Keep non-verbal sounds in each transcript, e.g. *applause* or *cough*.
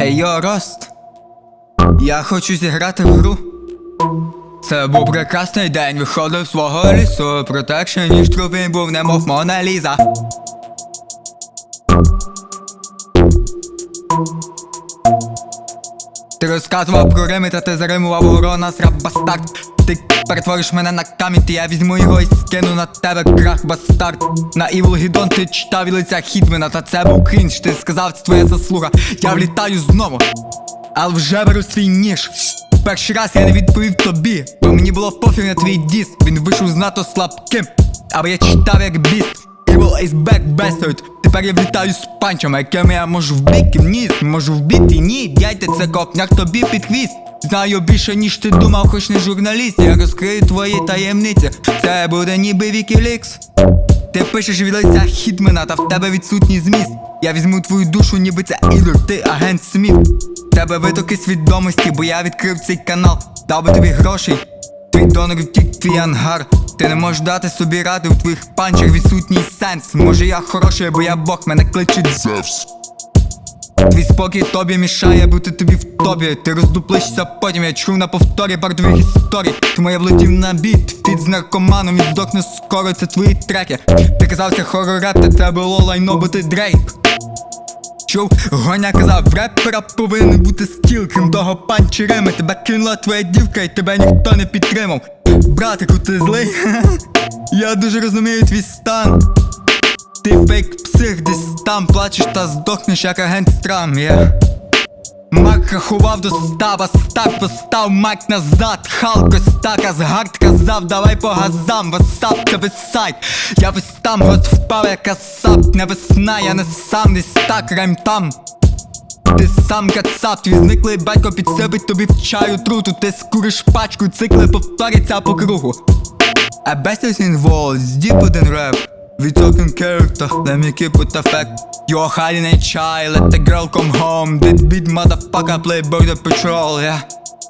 Ей, йо, Рост. Я хочу зіграти в гру. Це був прекрасний день, виходив з свого лісу. Протекшен ніж труп був, немов Мона Ліза. Ти розказував про Рими, та ти заримував урона сраб бастард. Ти перетвориш мене на камінь, ти я візьму його і скину на тебе крах бастард. На Івол Гідон ти читав від лиця Хітмена, та це був крінж, ти сказав, це твоя заслуга. Я влітаю знову, але вже беру свій ніж. Перший раз я не відповів тобі, бо мені було пофіг на твій діс. Він вийшов знато слабким, або я читав як біст. Evil is back, bastard Тепер я влітаю з панчами, якими я можу вбити ніс, можу вбити ні, дяйте це копняк тобі під хвіст. Знаю більше, ніж ти думав, хоч не журналіст. Я розкрию твої таємниці. Це буде ніби Вікілікс. Ти пишеш від лиця Хітмена, та в тебе відсутній зміст. Я візьму твою душу, ніби це Ілюр, ти агент Сміт. Тебе витоки свідомості, бо я відкрив цей канал, дав би тобі грошей. Твій донор втік твій ангар. Ти не можеш дати собі ради у твоїх панчах відсутній сенс. Може я хороший, бо я Бог, мене кличуть Зевс. Твій спокій тобі мішає бути тобі в тобі. Ти роздуплишся потім, я чув на повторі бар твоїх історій. Тому я влетів на біт, фіт з наркоманом, він здохне скоро, це твої треки. Ти казав, це хорор та це було лайно, бо ти дрейк. Чув, Гоня казав, репера повинен бути скіл, крім того панчі рими Тебе кинула твоя дівка і тебе ніхто не підтримав. Братику, ти злий? *laughs* Я дуже розумію твій стан. Ти фейк псих, десь там плачеш та здохнеш як агент страм, я. Мак рахував до стаба, стак постав мак назад, Халк ось так, Асгард казав, давай по газам, васап, це весь сайт, я весь там, год впав, як асап, не весна, я не сам, десь так, райм там. Ти сам кацап, твій зниклий батько підсипить тобі в чаю труту, ти скуриш пачку, цикли повторяться по кругу. Best involves deeper than rap. We talking character, let me keep it a fact. You're hiding a child, let the girl come home. That beat motherfucker play border patrol, yeah.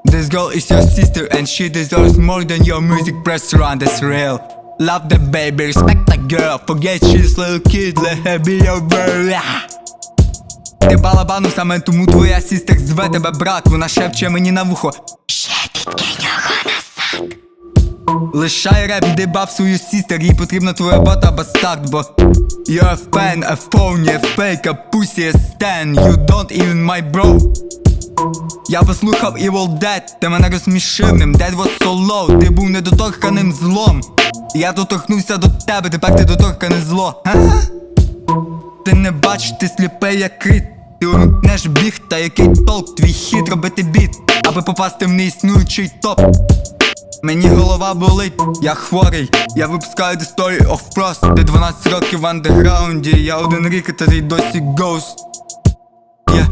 This girl is your sister and she deserves more than your music press run, that's real. Love the baby, respect the girl, forget she's little kid, let her be your girl, yeah. Ти балабану саме тому твоя сістер зве тебе брат, вона шепче мені на вухо. Ще підкинь його. Лишай реп, йди баб свою сістер, їй потрібна твоя бота бастард, бо You're a fan, a phony, a fake, a pussy, a stan You don't even my bro. Я послухав Evil Dead, ти мене розсмішив ним. Dead was so low, ти був недоторканим злом. Я доторкнувся до тебе, тепер ти доторкане зло. Ага. Ти не бачиш, ти сліпий як кріт Ти уникнеш біг, та який толк, твій хід робити біт Аби попасти в неіснуючий топ Мені голова болить, я хворий, я випускаю The Story of Frost Ти 12 років в андеграунді, я один рік, і ти досі ghost. Yeah